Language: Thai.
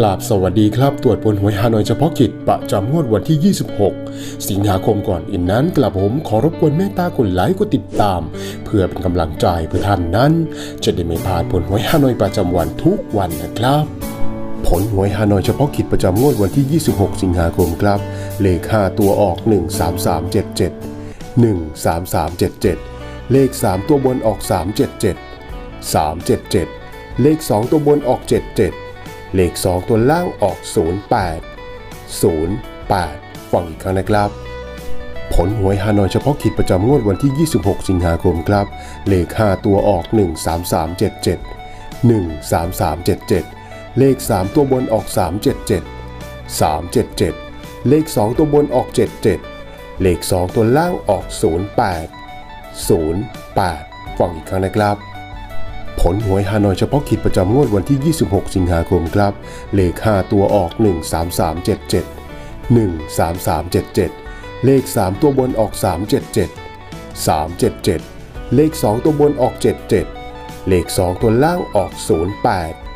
กราบสวัสดีครับ ตรวจผลหวยฮานอยเฉพาะกิจประจำงวดวันที่ 26 สิงหาคมก่อนอินนั้นกลับผมขอรบกวนเมตตากดไลค์กดติดตาม เพื่อเป็นกำลังใจเพื่อท่านนั้น จะได้ไม่พลาดผลหวยฮานอยประจำวันทุกวันนะครับ ผลหวยฮานอยเฉพาะกิจประจำงวดวันที่ 26 สิงหาคมครับ เลข 5 ตัวออก 13377 13377 เลข 3 ตัวบนออก 377 377 เลข 2 ตัวบนออก 77 เลข 2 ตัวล่างออก 08 08 ฟังอีกครั้งนะครับ ผลหวยฮานอยเฉพาะกิจประจำงวดวันที่ 26 สิงหาคมครับ เลข 5 ตัวออก 13377 13377 เลข 3 ตัวบนออก 377 377 เลข 2 ตัวบนออก 77 เลข 2 ตัวล่างออก 08 08 ฟังอีกครั้งนะครับ ผลหวยฮานอยเฉพาะกิจประจำงวดวันที่ 26 สิงหาคมครับ เลข 5 ตัวออก 13377 13377 เลข 3 ตัวบนออก 377 377 เลข 2 ตัวบนออก 77 เลข 2 ตัวล่างออก 08